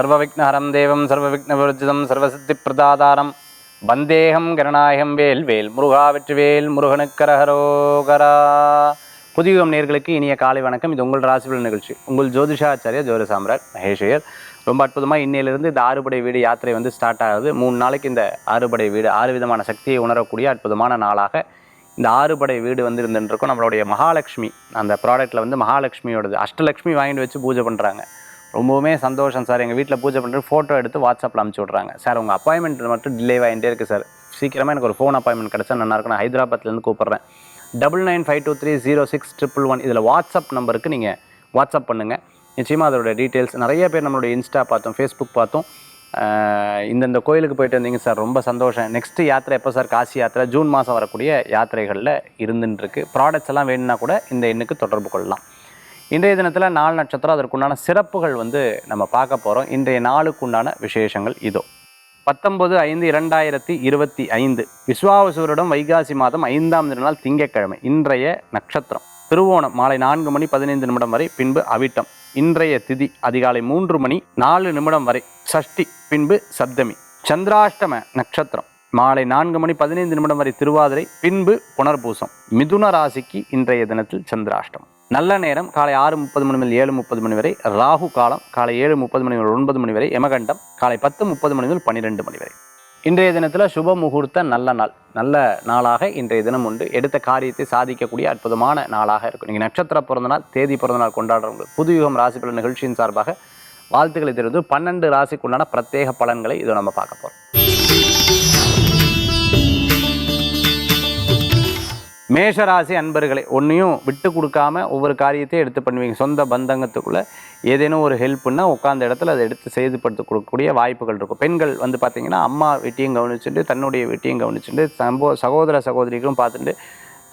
சர்வவிக்னஹரம் தேவம் சர்வவிக்னவிருஜிதம் சர்வசித்திப்பிரதாதாரம். வந்தேகம் கருணாயகம் வேல் வேல் முருகா வெற்றிவேல் முருகனுக்கரஹரோகரா புதியுகம் நேர்களுக்கு இனிய காலை வணக்கம். இது உங்கள் ராசிபலன் நிகழ்ச்சி. உங்கள் ஜோதிஷாச்சாரியா ஜோதி சாம்ராட் மகேஷயர். ரொம்ப அற்புதமாக இன்னையிலிருந்து இந்த ஆறுபடை வீடு யாத்திரை வந்து ஸ்டார்ட் ஆகுது. மூணு நாளைக்கு இந்த ஆறுபடை வீடு ஆறு விதமான சக்தியை உணரக்கூடிய அற்புதமான நாளாக இந்த ஆறுபடை வீடு வந்து இருந்துருக்கும் நம்மளுடைய மகாலட்சுமி அந்த ப்ராடக்ட்டில் வந்து மகாலட்சுமியோடது. அஷ்டலட்சுமி வாங்கிட்டு வச்சு பூஜை பண்ணுறாங்க ரொம்பவுமே சந்தோஷம் சார். எங்கள் வீட்டில் பூஜை பண்ணுறது ஃபோட்டோ எடுத்து வாட்ஸ்அப்பில் அனுப்பிச்சி விட்றாங்க. சார் உங்கள் அப்பாயின்மெண்ட் மட்டும் டிலே ஆகிட்டே இருக்குது சார். சீக்கிரமாக எனக்கு ஒரு ஃபோன் அப்பாயின்மெண்ட் கிடச்சா நல்லா இருக்கும் நான் ஹைதராபாத்லேருந்து கூப்பிட்றேன். Double nine five two three zero six triple one இதில் வாட்ஸ்அப் நம்பருக்கு நீங்கள் வாட்ஸ்அப் பண்ணுங்கள் நிச்சயமாக அதோட டீட்டெயில்ஸ் நிறைய பேர் நம்மளுடைய இன்ஸ்டா பார்த்தோம் ஃபேஸ்புக் பார்த்தோம். இந்தந்த கோயிலுக்கு போயிட்டு வந்தீங்க சார். ரொம்ப சந்தோஷம். நெக்ஸ்ட்டு யாத்திரை எப்போ சார்? காசி யாத்திரை. ஜூன் மாதம் வரக்கூடிய யாத்திரைகளில் இருந்துட்டுருக்கு ப்ராடக்ட்ஸ் எல்லாம் வேணும்னா கூட இந்த எண்ணுக்கு தொடர்பு கொள்ளலாம். இன்றைய தினத்தில் நாலு நட்சத்திரம் அதற்குண்டான சிறப்புகள் வந்து நம்ம பார்க்க போகிறோம் இன்றைய நாளுக்குண்டான விசேஷங்கள் இதோ. பத்தொன்பது ஐந்து இரண்டாயிரத்தி இருபத்தி ஐந்து விஸ்வாவசூரிடம் வைகாசி மாதம் ஐந்தாம் திருநாள் திங்கட்கிழமை இன்றைய நட்சத்திரம். திருவோணம் மாலை நான்கு மணி பதினைந்து நிமிடம் வரை பின்பு அவிட்டம். இன்றைய திதி அதிகாலை மூன்று மணி நாலு நிமிடம் வரை சஷ்டி பின்பு சப்தமி. சந்திராஷ்டம நட்சத்திரம் மாலை நான்கு மணி பதினைந்து நிமிடம் வரை திருவாதிரை பின்பு புனர்பூசம். மிதுன ராசிக்கு இன்றைய தினத்தில் சந்திராஷ்டமம். நல்ல நேரம் காலை ஆறு முப்பது மணி முதல் ஏழு முப்பது மணி வரை ராகு காலம் காலை ஏழு முப்பது மணி முதல் ஒன்பது மணி வரை யமகண்டம் காலை பத்து முப்பது மணி முதல் பன்னிரெண்டு மணி வரை. இன்றைய தினத்தில் சுப முகூர்த்த நல்ல நாள். நல்ல நாளாக இன்றைய தினம் உண்டு. எடுத்த காரியத்தை சாதிக்கக்கூடிய அற்புதமான நாளாக இருக்கும். நீங்கள் நட்சத்திர பிறந்த நாள் தேதி பிறந்த நாள் கொண்டாடுறவங்க புதுயுகம் ராசி பலன் நிகழ்ச்சியின் சார்பாக வாழ்த்துக்களை தெரிவித்து பன்னெண்டு ராசிக்குண்டான பிரத்யேக பலன்களை இதை நம்ம பார்க்க போகிறோம் மேஷராசி அன்பர்களை ஒன்றையும் விட்டு கொடுக்காம ஒவ்வொரு காரியத்தையும் எடுத்து பண்ணுவீங்க. சொந்த பந்தங்கத்துக்குள்ளே ஏதேனும் ஒரு ஹெல்ப்னா உட்காந்த இடத்துல அதை எடுத்து செய்துபடுத்தி கொடுக்கக்கூடிய வாய்ப்புகள் இருக்கும். பெண்கள் வந்து பார்த்திங்கன்னா அம்மா வீட்டையும் கவனிச்சுட்டு தன்னுடைய வீட்டையும் கவனிச்சுட்டு சம்போ சகோதர சகோதரிகளும் பார்த்துட்டு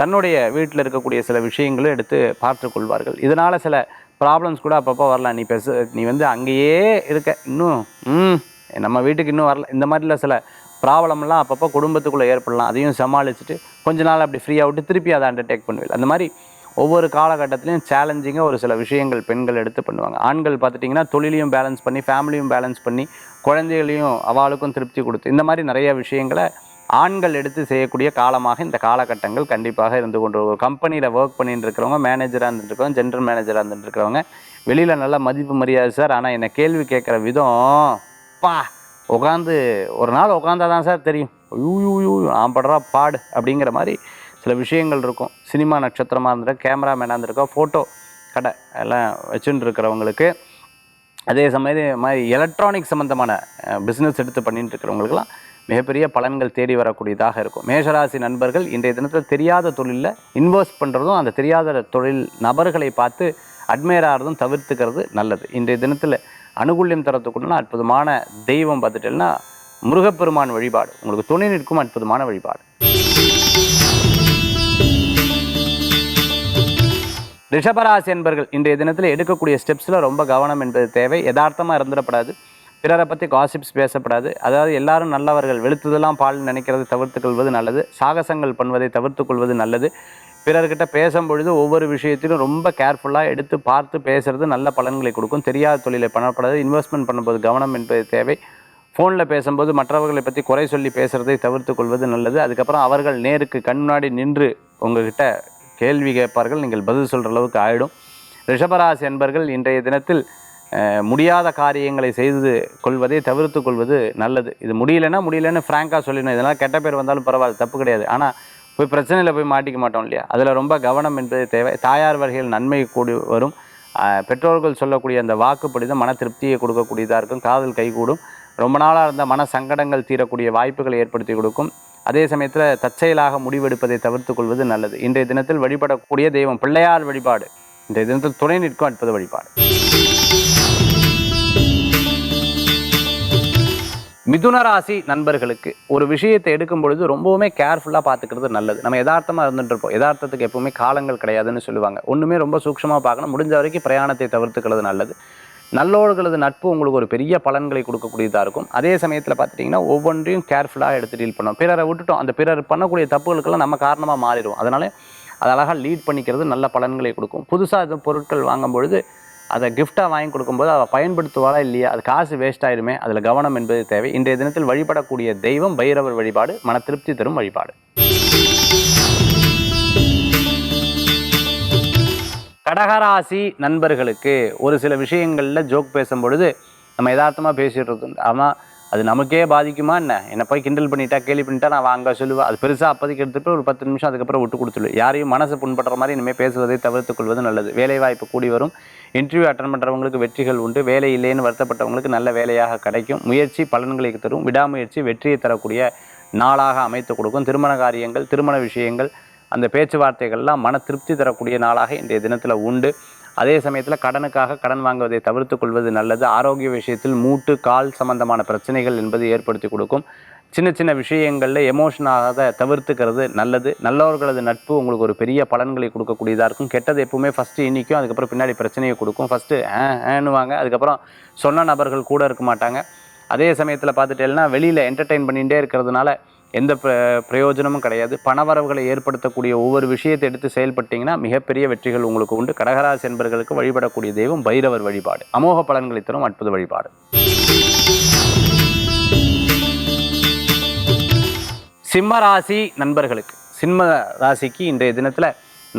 தன்னுடைய வீட்டில் இருக்கக்கூடிய சில விஷயங்களும் எடுத்து பார்த்து கொள்வார்கள். இதனால் சில ப்ராப்ளம்ஸ் கூட அப்பப்போ வரலாம். நீ பெச நீ வந்து அங்கேயே இருக்க. இன்னும் ம் நம்ம வீட்டுக்கு இன்னும் வரல. இந்த மாதிரிலாம் சில ப்ராப்ளம்லாம் அப்பப்போ குடும்பத்துக்குள்ளே ஏற்படலாம். அதையும் சமாளிச்சுட்டு கொஞ்ச நாள் அப்படி ஃப்ரீயாக விட்டு திருப்பி அதை அண்டர்டேக் பண்ணுவீங்க அந்த மாதிரி ஒவ்வொரு காலகட்டத்திலையும் சேலஞ்சிங்காக ஒரு சில விஷயங்கள் பெண்கள் எடுத்து பண்ணுவாங்க. ஆண்கள் பார்த்துட்டிங்கன்னா தொழிலையும் பேலன்ஸ் பண்ணி ஃபேமிலியும் பேலன்ஸ் பண்ணி குழந்தைகளையும் அவளுக்கும் திருப்தி கொடுத்து இந்த மாதிரி நிறைய விஷயங்களை ஆண்கள் எடுத்து செய்யக்கூடிய காலமாக இந்த காலகட்டங்கள் கண்டிப்பாக இருந்து கொண்டு ஒரு கம்பெனியில் ஒர்க் பண்ணிட்டு இருக்கிறவங்க மேனேஜராக இருந்துட்டு இருக்கிறவங்க ஜென்ரல் மேனேஜராக இருந்துட்டு இருக்கிறவங்க வெளியில் நல்லா மதிப்பு மரியாதை சார் ஆனால் என்னை கேள்வி கேட்குற விதம் பா உட்காந்து ஒரு நாள் உட்காந்தா தான் சார் தெரியும். யூ நான் படுறா பாடு அப்படிங்கிற மாதிரி சில விஷயங்கள் இருக்கும். சினிமா நட்சத்திரமாக இருந்துட்டு கேமராமேனாக இருந்திருக்கோம் ஃபோட்டோ கடை எல்லாம் வச்சுட்டு இருக்கிறவங்களுக்கு அதே சமயம் மாதிரி எலக்ட்ரானிக் சம்மந்தமான பிஸ்னஸ் எடுத்து பண்ணிட்டு இருக்கிறவங்களுக்குலாம் மிகப்பெரிய பலன்கள் தேடி வரக்கூடியதாக இருக்கும். மேஷராசி நண்பர்கள் இன்றைய தினத்தில் தெரியாத தொழிலில் இன்வெஸ்ட் பண்ணுறதும் அந்த தெரியாத தொழில் நபர்களை பார்த்து அட்மையர் ஆகிறதும் தவிர்த்துக்கிறது நல்லது. இன்றைய தினத்தில் அனுகூல்யம் தரத்துக்குள்ளனா அற்புதமான தெய்வம் பார்த்துட்டேன்னா முருகப்பெருமான் வழிபாடு. உங்களுக்கு துணை நிற்கும் அற்புதமான வழிபாடு. ரிஷபராசி என்பர்கள் இன்றைய தினத்தில் எடுக்கக்கூடிய ஸ்டெப்ஸில் ரொம்ப கவனம் என்பது தேவை. யதார்த்தமாக இருந்துடப்படாது. பிறரை பற்றி காசிப்ஸ் பேசப்படாது. அதாவது எல்லாரும் நல்லவர்கள் வெளுத்ததெல்லாம் பால் நினைக்கிறது தவிர்த்து கொள்வது நல்லது. சாகசங்கள் பண்ணுவதை தவிர்த்து கொள்வது நல்லது. பிறர்கிட்ட பேசும் பொழுது ஒவ்வொரு விஷயத்திலும் ரொம்ப கேர்ஃபுல்லாக எடுத்து பார்த்து பேசுறது நல்ல பலன்களை கொடுக்கும். தெரியாத தொழிலை பண்ணப்படாது. இன்வெஸ்ட்மெண்ட் பண்ணும்போது கவனம் என்பது தேவை. ஃபோனில் பேசும்போது மற்றவர்களை பற்றி குறை சொல்லி பேசுகிறதை தவிர்த்து கொள்வது நல்லது. அதுக்கப்புறம் அவர்கள் நேருக்கு கண் முன்னாடி நின்று உங்ககிட்ட கேள்வி கேட்பார்கள். நீங்கள் பதில் சொல்கிற அளவுக்கு ஆயிடும். ரிஷபராசி என்பர்கள் இன்றைய தினத்தில் முடியாத காரியங்களை செய்து கொள்வதை தவிர்த்து கொள்வது நல்லது. இது முடியலன்னா முடியலன்னு ஃப்ராங்காக சொல்லிடணும். இதெல்லாம் கெட்ட பேர் வந்தாலும் பரவாயில்ல. தப்பு கிடையாது. ஆனால் போய் பிரச்சனையில் போய் மாட்டிக்க மாட்டோம் இல்லையா? அதில் ரொம்ப கவனம் என்பது தேவை. தாயார் வகையில் நன்மை கூடி வரும். பெற்றோர்கள் சொல்லக்கூடிய அந்த வாக்குப்படி தான் மன திருப்தியை கொடுக்கக்கூடியதாக இருக்கும். காதல் கைகூடும். ரொம்ப நாளாக இருந்த மன சங்கடங்கள் தீரக்கூடிய வாய்ப்புகளை ஏற்படுத்தி கொடுக்கும். அதே சமயத்தில் தற்செயலாக முடிவெடுப்பதை தவிர்த்து கொள்வது நல்லது. இன்றைய தினத்தில் வழிபடக்கூடிய தெய்வம் பிள்ளையார் வழிபாடு. இன்றைய தினத்தில் துணை நிற்கும் அற்புத வழிபாடு. மிதுன ராசி நண்பர்களுக்கு ஒரு விஷயத்தை எடுக்கும் பொழுது ரொம்பவுமே கேர்ஃபுல்லாக பார்த்துக்கிறது நல்லது. நம்ம யதார்த்தமாக இருந்துட்டு இருப்போம். யதார்த்தத்துக்கு எப்பவுமே காலங்கள் கிடையாதுன்னு சொல்லுவாங்க. ஒன்றுமே ரொம்ப சூக்ஷமாக பார்க்கணும். முடிஞ்ச வரைக்கும் பிரயாணத்தை தவிர்த்துக்கிறது நல்லது. நல்லோர்களது நட்பு உங்களுக்கு ஒரு பெரிய பலன்களை கொடுக்கக்கூடியதாக இருக்கும். அதே சமயத்தில் பார்த்துட்டிங்கன்னா ஒவ்வொன்றையும் கேர்ஃபுல்லாக எடுத்து டீல் பண்ணோம் பிறரை விட்டுட்டோம். அந்த பிறர் பண்ணக்கூடிய தப்புகளுக்கெல்லாம் நம்ம காரணமாக மாறிடுவோம். அதனால் அது அழகாக லீட் பண்ணிக்கிறது நல்ல பலன்களை கொடுக்கும். புதுசாக எதுவும் பொருட்கள் வாங்கும் பொழுது அதை கிஃப்டாக வாங்கி கொடுக்கும்போது அதை பயன்படுத்துவாளா இல்லையா? அது காசு வேஸ்ட் ஆயிருமே அதில் கவனம் என்பது தேவை. இன்றைய தினத்தில் வழிபடக்கூடிய தெய்வம் பைரவர் வழிபாடு மன திருப்தி தரும் வழிபாடு. கடகராசி நண்பர்களுக்கு ஒரு சில விஷயங்களில் ஜோக் பேசும் பொழுது நம்ம யதார்த்தமாக பேசிடுறது இருக்கோம் ஆமாம் அது நமக்கே பாதிக்குமா என்ன? என்னை போய் கிண்டல் பண்ணிட்டா கேலி பண்ணிட்டா நான் வாங்க சொல்லுவேன். அது பெருசாக அப்போதைக்கு எடுத்துகிட்டு ஒரு பத்து நிமிஷம் அதுக்கப்புறம் விட்டு கொடுத்துடு யாரையும் மனசு புண்படுற மாதிரி இனிமேல் பேசுவதை தவிர்த்துக்கொள்வது நல்லது. வேலைவாய்ப்பு கூடி வரும். இன்டர்வியூ அட்டன் பண்ணுறவங்களுக்கு வெற்றிகள் உண்டு. வேலை இல்லைன்னு வருத்தப்பட்டவங்களுக்கு நல்ல வேலையாக கிடைக்கும். முயற்சி பலன்களை தரும். விடாமுயற்சி வெற்றியை தரக்கூடிய நாளாக அமைத்து கொடுக்கும். திருமண காரியங்கள் திருமண விஷயங்கள் அந்த பேச்சுவார்த்தைகள்லாம் மன திருப்தி தரக்கூடிய நாளாக இன்றைய தினத்தில் உண்டு. அதே சமயத்தில் கடனுக்காக கடன் வாங்குவதை தவிர்த்து கொள்வது நல்லது. ஆரோக்கிய விஷயத்தில் மூட்டு கால் சம்பந்தமான பிரச்சனைகள் என்பது ஏற்படுத்தி கொடுக்கும். சின்ன சின்ன விஷயங்களில் எமோஷனாக தவிர்த்துக்கிறது நல்லது. நல்லவர்களது நட்பு உங்களுக்கு ஒரு பெரிய பலன்களை கொடுக்கக்கூடியதாக இருக்கும். கெட்டது எப்பவுமே ஃபஸ்ட்டு இன்றைக்கும் அதுக்கப்புறம் பின்னாடி பிரச்சனையை கொடுக்கும். ஃபஸ்ட்டு ஏன்னுவாங்க அதுக்கப்புறம் சொன்ன நபர்கள் கூட இருக்க மாட்டாங்க. அதே சமயத்தில் பார்த்துட்டேன்னா வெளியில் என்டர்டெயின் பண்ணிகிட்டே இருக்கிறதுனால எந்த ப்ர பிரயோஜனமும் கிடையாது. பணவரவுகளை ஏற்படுத்தக்கூடிய ஒவ்வொரு விஷயத்தை எடுத்து செயல்பட்டீங்கன்னா மிகப்பெரிய வெற்றிகள் உங்களுக்கு உண்டு. கடகராசி என்பர்களுக்கு வழிபடக்கூடிய தெய்வம் பைரவர் வழிபாடு. அமோக பலன்களை தரும் அற்புத வழிபாடு. சிம்ம ராசி நண்பர்களுக்கு சிம்ம ராசிக்கு இன்றைய தினத்தில்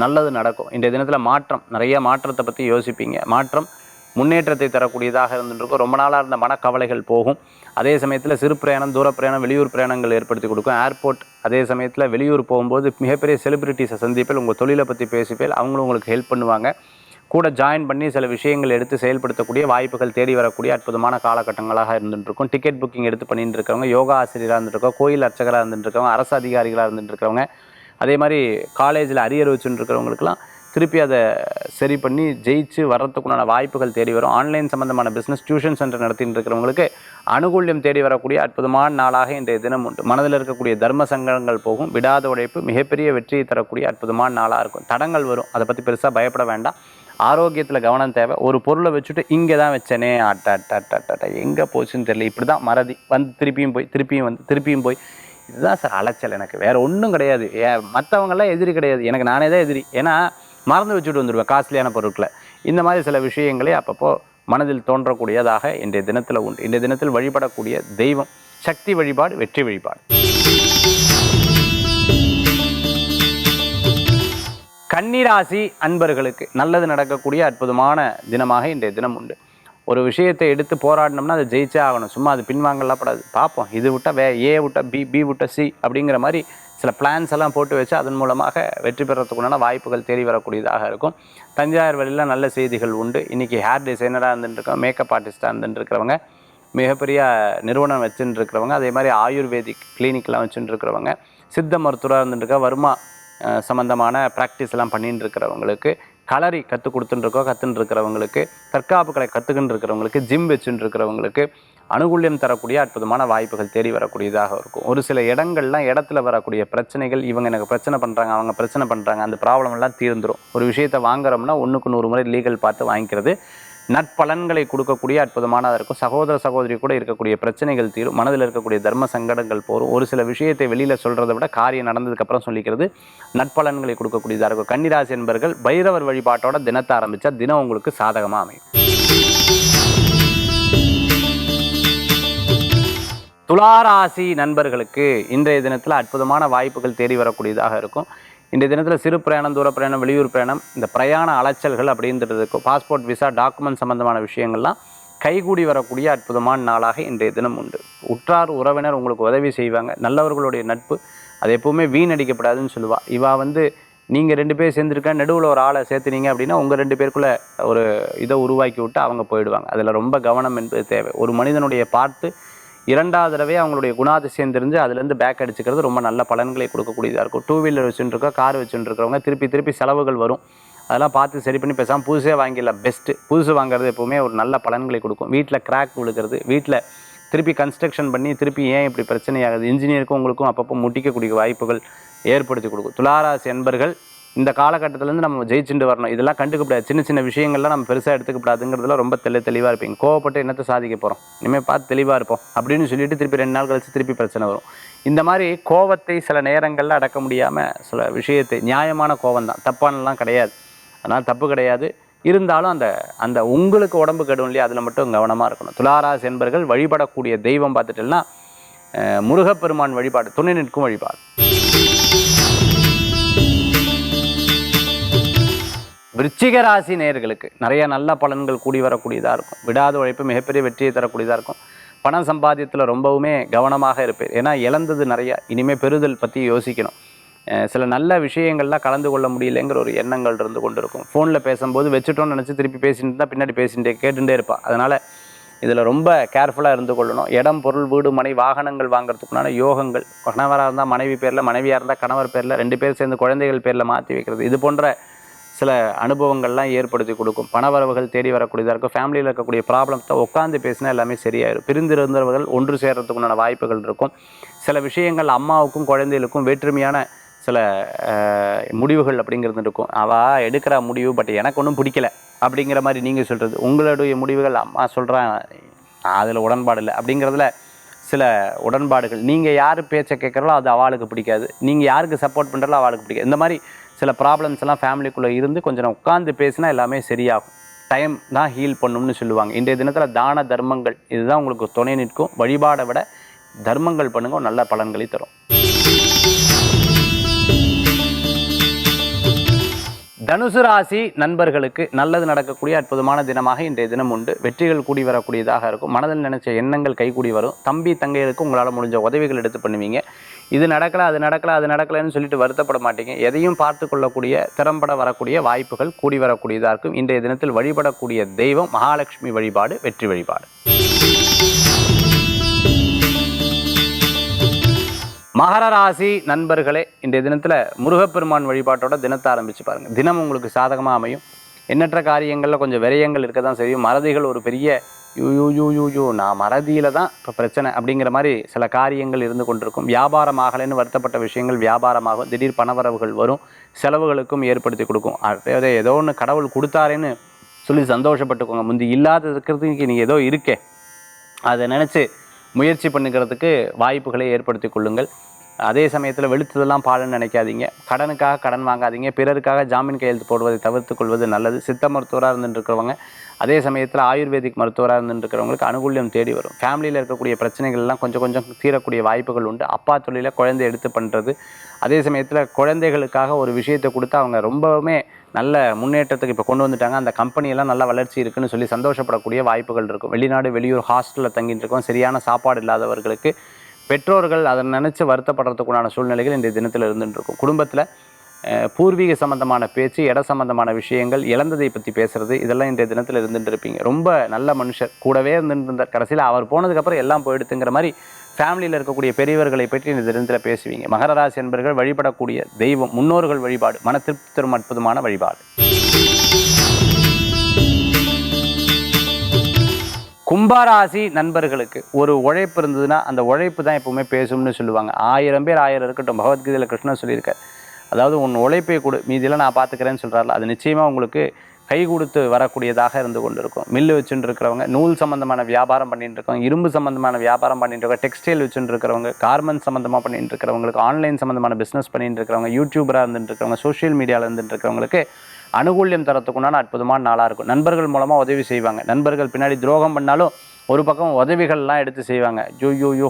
நல்லது நடக்கும். இன்றைய தினத்தில் மாற்றம் நிறைய மாற்றத்தை பற்றி யோசிப்பீங்க. மாற்றம் முன்னேற்றத்தை தரக்கூடியதாக இருந்துருக்கும் ரொம்ப நாளாக இருந்த மனக்கவலைகள் போகும். அதே சமயத்தில் சிறு பிரயாணம் தூர பிரயாணம் வெளியூர் பிரயாணங்கள் ஏற்படுத்தி கொடுக்கும். ஏர்போர்ட் அதே சமயத்தில் வெளியூர் போகும்போது மிகப்பெரிய செலிபிரிட்டிஸை சந்திப்பில் உங்கள் தொழிலை பற்றி பேசிப்பேல் அவங்களும் உங்களுக்கு ஹெல்ப் பண்ணுவாங்க. கூட ஜாயின் பண்ணி சில விஷயங்கள் எடுத்து செயல்படுத்தக்கூடிய வாய்ப்புகள் தேடி வரக்கூடிய அற்புதமான காலகட்டங்களாக இருந்துட்டுருக்கும். டிக்கெட் புக்கிங் எடுத்து பண்ணிட்டு இருக்கிறவங்க யோகா ஆசிரியராக இருந்துருக்கோம் கோயில் அர்ச்சகராக இருந்துட்டு இருக்கவங்க அரசு அதிகாரிகளாக இருந்துட்டு அதே மாதிரி காலேஜில் அரியர் வச்சுட்டு இருக்கிறவங்களுக்குலாம் திருப்பி அதை சரி பண்ணி ஜெயிச்சு வர்றதுக்குண்டான வாய்ப்புகள் தேடி வரும். ஆன்லைன் சம்மந்தமான பிஸ்னஸ் டியூஷன் சென்டர் நடத்திட்டு இருக்கிறவங்களுக்கு அனுகூல்யம் தேடி வரக்கூடிய அற்புதமான நாளாக இன்றைய தினம் உண்டு. மனதில் இருக்கக்கூடிய தர்ம சங்கடங்கள் போகும். விடாத உழைப்பு மிகப்பெரிய வெற்றியை தரக்கூடிய அற்புதமான நாளாக இருக்கும். தடங்கள் வரும். அதை பற்றி பெருசாக பயப்பட வேண்டாம். ஆரோக்கியத்தில் கவனம் தேவை. ஒரு பொருளை வச்சுட்டு இங்கே தான் வச்சனே. அட்ட அட்ட அட்ட அட்டா எங்கே போச்சுன்னு தெரியல. இப்படி தான் மறதி. வந்து திருப்பியும் போய் திருப்பியும் வந்து திருப்பியும் போய். இதுதான் சார் அலைச்சல் எனக்கு. வேறு ஒன்றும் கிடையாது. ஏன் மற்றவங்கெல்லாம் எதிரி கிடையாது. எனக்கு நானே தான் எதிரி. ஏன்னா மறந்து வச்சுட்டு வந்துடுவேன் காஸ்ட்லியான பொருட்களை. இந்த மாதிரி சில விஷயங்களே அப்பப்போ மனதில் தோன்றக்கூடியதாக இன்றைய தினத்தில் உண்டு. இன்றைய தினத்தில் வழிபடக்கூடிய தெய்வம் சக்தி வழிபாடு வெற்றி வழிபாடு. கன்னிராசி அன்பர்களுக்கு நல்லது நடக்கக்கூடிய அற்புதமான தினமாக இன்றைய தினம் உண்டு. ஒரு விஷயத்தை எடுத்து போராடினோம்னா அதை ஜெயிச்சே ஆகணும். சும்மா அது பின்வாங்கலாம் படாது பார்ப்போம். இது விட்டால் வே ஏ விட்டால் பி பி விட்டால் சி அப்படிங்கிற மாதிரி சில பிளான்ஸ் எல்லாம் போட்டு வச்சு அதன் மூலமாக வெற்றி பெறத்துக்குண்டான வாய்ப்புகள் தேடி வரக்கூடியதாக இருக்கும். தஞ்சாவூர் வழியில் நல்ல செய்திகள் உண்டு. இன்றைக்கி ஹேர் டிசைனராக இருந்துட்டுருக்கோம் மேக்கப் ஆர்டிஸ்ட்டாக இருந்துட்டு மிகப்பெரிய நிறுவனம் வச்சுட்டு இருக்கிறவங்க அதே மாதிரி ஆயுர்வேதிக் கிளினிக்லாம் வச்சுட்டு இருக்கிறவங்க சித்த மருத்துவராக இருந்துட்டுருக்க வருமா சம்மந்தமான ப்ராக்டிஸ் எல்லாம் பண்ணிட்டு இருக்கிறவங்களுக்கு களரி கற்றுக் கொடுத்துட்டுருக்கோம் கற்றுன்னு இருக்கிறவங்களுக்கு தற்காப்பு கலை கற்றுக்கின்னு இருக்கிறவங்களுக்கு ஜிம் வச்சுட்டு இருக்கிறவங்களுக்கு அனுகூல்யம் தரக்கூடிய அற்புதமான வாய்ப்புகள் தேடி வரக்கூடியதாக இருக்கும். ஒரு சில இடங்கள்லாம் இடத்துல வரக்கூடிய பிரச்சனைகள் இவங்க எனக்கு பிரச்சனை பண்ணுறாங்க அவங்க பிரச்சனை பண்ணுறாங்க அந்த ப்ராப்ளம் எல்லாம் தீர்ந்துரும். ஒரு விஷயத்தை வாங்குறோம்னா ஒன்றுக்கு நூறு முறை லீகல் பார்த்து வாங்கிக்கிறது. நற்பலன்களை கொடுக்கக்கூடிய அற்புதமானதாக இருக்கும். சகோதர சகோதரி கூட இருக்கக்கூடிய பிரச்சனைகள் தீரும். மனதில் இருக்கக்கூடிய தர்ம சங்கடங்கள் போரும். ஒரு சில விஷயத்தை வெளியில் சொல்கிறத விட காரியம் நடந்ததுக்கப்புறம் சொல்லிக்கிறது நற்பலன்களை கொடுக்கக்கூடியதாக இருக்கும். கன்னிராசி என்பர்கள் பைரவர் வழிபாட்டோட தினத்தை ஆரம்பித்தா தினம் உங்களுக்கு சாதகமாக அமையும். துளாராசி நண்பர்களுக்கு இன்றைய தினத்தில் அற்புதமான வாய்ப்புகள் தேடி வரக்கூடியதாக இருக்கும். இன்றைய தினத்தில் சிறு பிரயாணம் தூர பிரயாணம் வெளியூர் பிரயாணம் இந்த பிரயாண அலைச்சல்கள் அப்படின்றதுக்கும் பாஸ்போர்ட் விசா டாக்குமெண்ட் சம்பந்தமான விஷயங்கள்லாம் கைகூடி வரக்கூடிய அற்புதமான நாளாக இன்றைய தினம் உண்டு. உற்றார் உறவினர் உங்களுக்கு உதவி செய்வாங்க. நல்லவர்களுடைய நட்பு அது எப்போவுமே வீணடிக்கப்படாதுன்னு சொல்லுவாள் இவா வந்து நீங்கள் ரெண்டு பேர் சேர்ந்துருக்க நடுவில் ஒரு ஆளை சேர்த்துனீங்க அப்படின்னா உங்கள் ரெண்டு பேருக்குள்ளே ஒரு இதை உருவாக்கி விட்டு அவங்க போயிடுவாங்க. அதில் ரொம்ப கவனம் என்பது தேவை. ஒரு மனிதனுடைய பார்த்து இரண்டாவது தடவை அவங்களுடைய குணாதிசயம் தெரிஞ்சு அதுலேருந்து பேக் அடிச்சுக்கிறது ரொம்ப நல்ல பலன்களை கொடுக்கக்கூடியதாக இருக்கும். டூ வீலர் வச்சுட்டுருக்கோம் கார் வச்சுட்டுருக்கிறவங்க திருப்பி திருப்பி செலவுகள் வரும். அதெல்லாம் பார்த்து சரி பண்ணி பேசாமல் புதுசே வாங்கிடலாம். பெஸ்ட்டு புதுசு வாங்குறது எப்போவுமே ஒரு நல்ல பலன்களை கொடுக்கும். வீட்டில் கிராக் விழுகிறது வீட்டில் திருப்பி கன்ஸ்ட்ரக்ஷன் பண்ணி திருப்பி ஏன் இப்படி பிரச்சனையாகுது? இன்ஜினியருக்கும் உங்களுக்கும் அப்பப்போ முட்டிக்கக்கூடிய வாய்ப்புகள் ஏற்படுத்தி கொடுக்கும். துளாராசி என்பர்கள் இந்த காலகட்டத்திலேருந்து நம்ம ஜெயிச்சுட்டு வரணும். இதெல்லாம் கண்டுக்கப்படாது சின்ன சின்ன விஷயங்கள்லாம் நம்ம பெருசாக எடுத்துக்கப்படாதுங்கிறதுல ரொம்ப தெளி தெளிவாக இருப்பீங்க. கோவப்பட்டு என்னத்தை சாதிக்க போகிறோம் இனிமேல் பார்த்து தெளிவாக இருப்போம். அப்படின்னு சொல்லிட்டு திருப்பி ரெண்டு நாள் கழிச்சு திருப்பி பிரச்சனை வரும். இந்த மாதிரி கோவத்தை சில நேரங்களில் அடக்க முடியாமல் சில விஷயத்தை நியாயமான கோவம் தான் தப்பானலாம் கிடையாது. அதனால் தப்பு கிடையாது. இருந்தாலும் அந்த அந்த உங்களுக்கு உடம்பு கெடும் இல்லையா? அதில் மட்டும் கவனமாக இருக்கணும். துளாராசி என்பர்கள் வழிபடக்கூடிய தெய்வம் பார்த்துட்டோம்னா அஹ், முருகப்பெருமான் வழிபாடு துணை நிற்கும் வழிபாடு. விருச்சிக ராசி நேயர்களுக்கு நிறைய நல்ல பலன்கள் கூடி வரக்கூடியதாக இருக்கும். விடாத உழைப்பு மிகப்பெரிய வெற்றியை தரக்கூடியதாக இருக்கும். பணம் சம்பாத்தியத்தில் ரொம்பவுமே கவனமாக இருப்பேன் ஏன்னா இழந்தது நிறையா. இனிமேல் பெறுதல் பற்றி யோசிக்கணும். சில நல்ல விஷயங்கள்லாம் கலந்து கொள்ள முடியலைங்கிற ஒரு எண்ணங்கள் இருந்து கொண்டு இருக்கும் ஃபோனில் பேசும்போது வச்சுட்டோம்னு நினச்சி திருப்பி பேசிட்டு தான் பின்னாடி பேசிகிட்டே கேட்டுட்டே இருப்பாள் அதனால் இதில் ரொம்ப கேர்ஃபுல்லாக இருந்து கொள்ளணும். இடம் பொருள் வீடு மனை வாகனங்கள் வாங்குறதுக்குனால யோகங்கள். கணவராக இருந்தால் மனைவி பேரில் மனைவியாக இருந்தால் கணவர் பேரில் ரெண்டு பேர் சேர்ந்து குழந்தைகள் பேரில் மாற்றி வைக்கிறது. இது போன்ற சில அனுபவங்கள்லாம் ஏற்படுத்தி கொடுக்கும். பணவரவுகள் தேடி வரக்கூடியதாக இருக்கும். ஃபேமிலியில் இருக்கக்கூடிய ப்ராப்ளத்தை உட்காந்து பேசினா எல்லாமே சரியாயிடும் பிரிந்திருந்தவர்கள் ஒன்று சேர்கிறதுக்குண்டான வாய்ப்புகள் இருக்கும். சில விஷயங்கள் அம்மாவுக்கும் குழந்தைகளுக்கும் வேற்றுமையான சில முடிவுகள் அப்படிங்கிறது இருக்கும். அவள் எடுக்கிற முடிவு பட் எனக்கு ஒன்றும் பிடிக்கல. அப்படிங்கிற மாதிரி நீங்கள் சொல்கிறது உங்களுடைய முடிவுகள் அம்மா சொல்கிறேன் அதில் உடன்பாடு இல்லை. அப்படிங்கிறதுல சில உடன்பாடுகள். நீங்கள் யார் பேச்சை கேட்குறாலோ அது அவளுக்கு பிடிக்காது. நீங்கள் யாருக்கு சப்போர்ட் பண்ணுறோ அவளுக்கு பிடிக்காது. இந்த மாதிரி சில ப்ராப்ளம்ஸ் எல்லாம் ஃபேமிலிக்குள்ளே இருந்து கொஞ்சம் நேரம் உட்காந்து பேசினா எல்லாமே சரியாகும். டைம் தான் ஹீல் பண்ணும்னு சொல்லுவாங்க. இன்றைய தினத்தில் தான தர்மங்கள் இதுதான் உங்களுக்கு துணை நிற்கும். வழிபாடை விட தர்மங்கள் பண்ணுங்க நல்ல பலன்களை தரும். தனுசு ராசி நண்பர்களுக்கு நல்லது நடக்கக்கூடிய அற்புதமான தினமாக இன்றைய தினம் உண்டு. வெற்றிகள் கூடி வரக்கூடியதாக இருக்கும். மனதில் நினைச்ச எண்ணங்கள் கைகூடி வரும். தம்பி தங்கைகளுக்கு உங்களால் முடிஞ்ச உதவிகள் எடுத்து பண்ணுவீங்க. இது நடக்கல அது நடக்கல அது நடக்கலைன்னு சொல்லிட்டு வருத்தப்பட மாட்டீங்க. எதையும் பார்த்து கொள்ளக்கூடிய திறம்பட வரக்கூடிய வாய்ப்புகள் கூடி வரக்கூடியதாக இருக்கும். இன்றைய தினத்தில் வழிபடக்கூடிய தெய்வம் மகாலட்சுமி வழிபாடு வெற்றி வழிபாடு. மகர ராசி நண்பர்களே இன்றைய தினத்தில் முருகப்பெருமான் வழிபாட்டோட தினத்தை ஆரம்பிச்சு பாருங்கள் தினம் உங்களுக்கு சாதகமாக அமையும். எண்ணற்ற காரியங்களில் கொஞ்சம் விரயங்கள் இருக்க தான் செய்யும். மறதிகள் ஒரு பெரிய யூ யூ யூ யூ யூ நான் மறதியில் தான் இப்போ பிரச்சனை அப்படிங்கிற மாதிரி சில காரியங்கள் இருந்து கொண்டிருக்கும். வியாபாரம் ஆகலைன்னு வருத்தப்பட்ட விஷயங்கள் வியாபாரமாகும். திடீர் பணவரவுகள் வரும். செலவுகளுக்கும் ஏற்படுத்தி கொடுக்கும். அதாவது ஏதோ ஒன்று கடவுள் கொடுத்தாரேன்னு சொல்லி சந்தோஷப்பட்டுக்கோங்க. முந்தி இல்லாத இருக்கிறதுக்கு நீ ஏதோ இருக்கே. அதை நினச்சி முயற்சி பண்ணுகிறதுக்கு வாய்ப்புகளை ஏற்படுத்தி கொள்ளுங்கள். அதே சமயத்தில் வெளுத்ததெல்லாம் பாலுன்னு நினைக்காதீங்க. கடனுக்காக கடன் வாங்காதீங்க. பிறருக்காக ஜாமீன் கையெழுத்து போடுவதை தவிர்த்து கொள்வது நல்லது. சித்த மருத்துவராக இருந்துருக்கிறவங்க அதே சமயத்தில் ஆயுர்வேதிக் மருத்துவராக இருந்துருக்கிறவங்களுக்கு அனுகூல்யம் தேடி வரும். ஃபேமிலியில் இருக்கக்கூடிய பிரச்சனைகள் எல்லாம் கொஞ்சம் கொஞ்சம் தீரக்கூடிய வாய்ப்புகள் உண்டு. அப்பா தொழிலை குழந்தை எடுத்து பண்ணுறது அதே சமயத்தில் குழந்தைகளுக்காக ஒரு விஷயத்தை கொடுத்து அவங்க ரொம்பவுமே நல்ல முன்னேற்றத்துக்கு இப்போ கொண்டு வந்துட்டாங்க. அந்த கம்பெனியெல்லாம் நல்ல வளர்ச்சி இருக்குன்னு சொல்லி சந்தோஷப்படக்கூடிய வாய்ப்புகள் இருக்கும். வெளிநாடு வெளியூர் ஹாஸ்டலில் தங்கிட்டு இருக்கோம். சரியான சாப்பாடு இல்லாதவர்களுக்கு பெற்றோர்கள் அதை நினச்சி வருத்தப்படுறதுக்குண்டான சூழ்நிலைகள் இன்றைய தினத்தில் இருந்துட்டு இருக்கும் குடும்பத்தில் பூர்வீக சம்பந்தமான பேச்சு இட சம்பந்தமான விஷயங்கள் இழந்ததை பற்றி பேசுறது இதெல்லாம் இன்றைய தினத்தில் இருந்துட்டு இருப்பீங்க ரொம்ப நல்ல மனுஷர் கூடவே இருந்துட்டு இருந்தார் கடைசியில் அவர் போனதுக்கப்புறம் எல்லாம் போயிடுத்துங்கிற மாதிரி ஃபேமிலியில் இருக்கக்கூடிய பெரியவர்களை பற்றி இந்த தினத்தில் பேசுவீங்க. மகர ராசி என்பர்கள் வழிபடக்கூடிய தெய்வம் முன்னோர்கள் வழிபாடு மன திருப்தி தரும் அற்புதமான வழிபாடு. கும்பராசி நண்பர்களுக்கு ஒரு உழைப்பு இருந்ததுன்னா அந்த உழைப்பு தான் எப்பவுமே பேசும்னு சொல்லுவாங்க. ஆயிரம் பேர் ஆயிரம் இருக்கட்டும். பகவத்கீதையில் கிருஷ்ணன் சொல்லியிருக்கார். அதாவது உன் உழைப்பை கொடு. மீதியெல்லாம் நான் பார்த்துக்கிறேன்னு சொல்கிறாரில்ல அது நிச்சயமாக உங்களுக்கு கை கொடுத்து வரக்கூடியதாக இருந்து கொண்டு இருக்கும் மில்லு வச்சுட்டு இருக்கிறவங்க நூல் சம்மந்தமான வியாபாரம் பண்ணிட்டு இருக்கவங்க இரும்பு சம்மந்தமான வியாபாரம் பண்ணிட்டு இருக்கவங்க டெக்ஸ்டைல் வச்சுட்டு இருக்கிறவங்க கார்மெண்ட் சம்மந்தமாக பண்ணிட்டு இருக்கிறவங்களுக்கு ஆன்லைன் சம்மந்தமான பிஸ்னஸ் பண்ணிட்டு இருக்கிறவங்க யூடியூபராக இருந்துட்டு இருக்கிறவங்க சோஷியல் மீடியாவில் இருந்துட்டு இருக்கிறவங்களுக்கு அனுகூல்யம் தரத்துக்குண்டான அற்புதமான நாளாக இருக்கும். நண்பர்கள் மூலமாக உதவி செய்வாங்க. நண்பர்கள் பின்னாடி துரோகம் பண்ணாலும் ஒரு பக்கம் உதவிகள்லாம் எடுத்து செய்வாங்க. யோ யோ யோ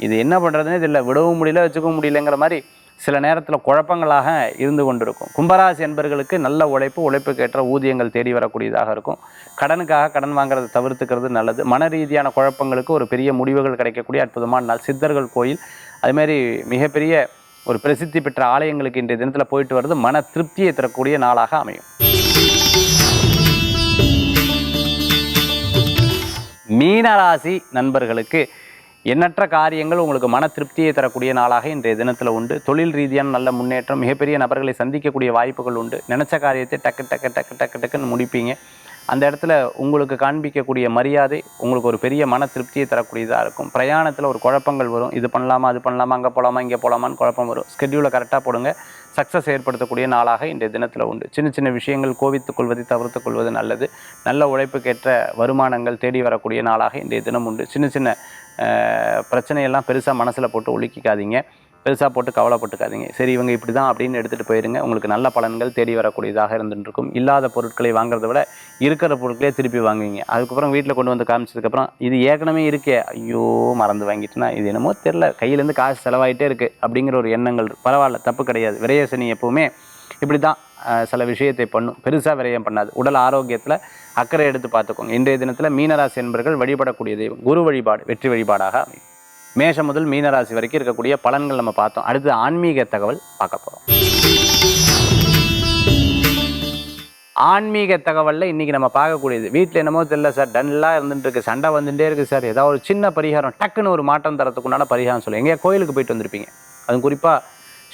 இது என்ன பண்ணுறதுனே இதில் விடவும் முடியல வச்சுக்கவும் முடியலங்கிற மாதிரி சில நேரத்தில் குழப்பங்களாக இருந்து கொண்டிருக்கும். கும்பராசி என்பர்களுக்கு நல்ல உழைப்பு உழைப்புக்கேற்ற ஊதியங்கள் தேடி வரக்கூடியதாக இருக்கும். கடனுக்காக கடன் வாங்குறதை தவிர்த்துக்கிறது நல்லது. மன ரீதியான குழப்பங்களுக்கு ஒரு பெரிய முடிவுகள் கிடைக்கக்கூடிய அற்புதமான நாள். சித்தர்கள் கோயில் அதுமாரி மிகப்பெரிய ஒரு பிரசித்தி பெற்ற ஆலயங்களுக்கு இன்றைய தினத்தில் போயிட்டு வர்றது மன திருப்தியை தரக்கூடிய நாளாக அமையும். மீனராசி நண்பர்களுக்கு எண்ணற்ற காரியங்கள் உங்களுக்கு மன திருப்தியை தரக்கூடிய நாளாக இன்றைய தினத்தில் உண்டு. தொழில் ரீதியான நல்ல முன்னேற்றம் மிகப்பெரிய நபர்களை சந்திக்கக்கூடிய வாய்ப்புகள் உண்டு. நினச்ச காரியத்தை டக்கு டக்கு டக்கு டக்கு டக்குன்னு முடிப்பீங்க. அந்த இடத்துல உங்களுக்கு காண்பிக்கக்கூடிய மரியாதை உங்களுக்கு ஒரு பெரிய மன திருப்தியை தரக்கூடியதாக இருக்கும். பிரயாணத்தில் ஒரு குழப்பங்கள் வரும். இது பண்ணலாமா அது பண்ணலாமா அங்கே போகலாமா இங்கே போகலாமான்னு குழப்பம் வரும். ஸ்கெட்யூலை கரெக்டாக போடுங்க. சக்ஸஸ் ஏற்படுத்தக்கூடிய நாளாக இன்றைய தினத்தில் உண்டு. சின்ன சின்ன விஷயங்கள் கோவித்துக் கொள்வதை தவிர்த்துக் கொள்வது நல்லது. நல்ல உழைப்புக்கேற்ற வருமானங்கள் தேடி வரக்கூடிய நாளாக இன்றைய தினம் உண்டு. சின்ன சின்ன பிரச்சனையெல்லாம் பெருசாக மனசில் போட்டு ஒழுக்கிக்காதீங்க பெருசாக போட்டு கவலைப்பட்டுக்காதீங்க. சரி இவங்க இப்படி தான் அப்படின்னு எடுத்துகிட்டு போயிருங்க. உங்களுக்கு நல்ல பலன்கள் தேடி வரக்கூடியதாக இருந்துருக்கும் இல்லாத பொருட்களை வாங்குறத விட இருக்கிற பொருட்களே திருப்பி வாங்குவீங்க. அதுக்கப்புறம் வீட்டில் கொண்டு வந்து காமிச்சதுக்கப்புறம் இது ஏற்கனவே இருக்கே. ஐயோ மறந்து வாங்கிட்டுனா இது என்னமோ தெரில கையிலேருந்து காசு செலவாயிட்டே இருக்குது அப்படிங்கிற ஒரு எண்ணங்கள் பரவாயில்ல தப்பு கிடையாது. விரயசனி எப்போவுமே இப்படி தான் சில விஷயத்தை பண்ணும். பெருசாக விரயம் பண்ணாது. உடல் ஆரோக்கியத்தில் அக்கறை எடுத்து பார்த்துக்கோங்க. இன்றைய தினத்தில் மீனராசி என்பர்கள் வழிபடக்கூடிய தெய்வம் குரு வழிபாடு வெற்றி வழிபாடாக அமையும். மேஷம் முதல் மீனராசி வரைக்கும் இருக்கக்கூடிய பலன்கள் நம்ம பார்த்தோம். அடுத்து ஆன்மீக தகவல் பார்க்க போகிறோம் ஆன்மீக தகவலில் இன்றைக்கி நம்ம பார்க்கக்கூடியது வீட்டில் என்னமோ தெரியல சார் டல்லாக இருந்துட்டு இருக்குது சண்டை வந்துட்டே இருக்குது சார். ஏதாவது ஒரு சின்ன பரிகாரம் டக்குன்னு ஒரு மாற்றம் தரத்துக்குண்டான பரிகாரம் சொல்லுங்கள் எங்கேயா கோயிலுக்கு போயிட்டு வந்திருப்பீங்க. அதுவும் குறிப்பாக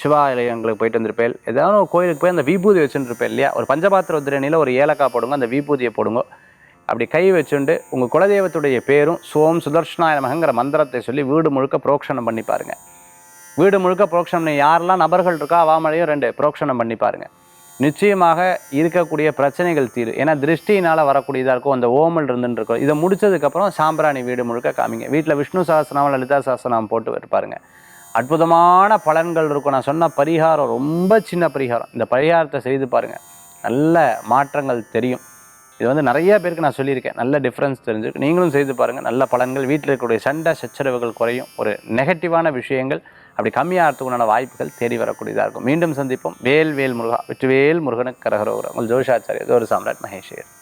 சிவாலயங்களுக்கு போயிட்டு வந்திருப்பேன். ஏதாவது ஒரு கோயிலுக்கு போய் அந்த விபூதி வச்சுருப்பேன் இல்லையா? ஒரு பஞ்சபாத்திர உதிரணியில் ஒரு ஏலக்காய் போடுங்க அந்த விபூதியை போடுங்க. அப்படி கை வச்சுண்டு உங்கள் குலதெய்வத்துடைய பேரும் சோம் சுதர்ஷனாயமகங்கிற மந்திரத்தை சொல்லி வீடு முழுக்க புரோக்ஷனம் பண்ணி பாருங்க. வீடு முழுக்க புரோக்ஷனம் யாரெல்லாம் நபர்கள் இருக்கா அவாமலையும் ரெண்டு புரோக்ஷனம் பண்ணி பாருங்க. நிச்சயமாக இருக்கக்கூடிய பிரச்சனைகள் தீரு. ஏன்னா திருஷ்டினால் வரக்கூடியதாக இருக்கும் அந்த ஓமல் இருந்துன்னு இருக்கும் இதை முடிச்சதுக்கப்புறம் சாம்பிராணி வீடு முழுக்க காமிங்க. வீட்டில் விஷ்ணு சாஸ்திரம் லலிதா சாஸ்திரம் போட்டு இருப்பாருங்க அற்புதமான பலன்கள் இருக்கும். நான் சொன்ன பரிகாரம் ரொம்ப சின்ன பரிகாரம். இந்த பரிகாரத்தை செய்து பாருங்கள் நல்ல மாற்றங்கள் தெரியும். இது வந்து நிறைய பேருக்கு நான் சொல்லியிருக்கேன். நல்ல டிஃப்ரென்ஸ் தெரிஞ்சிருக்கு நீங்களும் செய்து பாருங்கள் நல்ல பலன்கள். வீட்டில் இருக்கக்கூடிய சண்டை சச்சரவுகள் குறையும். ஒரு நெகட்டிவான விஷயங்கள் அப்படி கம்மியாகிறதுக்கு உண்டான வாய்ப்புகள் தேடி வரக்கூடியதாக இருக்கும். மீண்டும் சந்திப்போம். வேல் வேல் முருகா வெற்றிவேல் முருகனுக்கு கரகரோகிற உங்கள் ஜோஷாச்சாரியர் ஒரு சாம்ராட் மகேஷ்வர்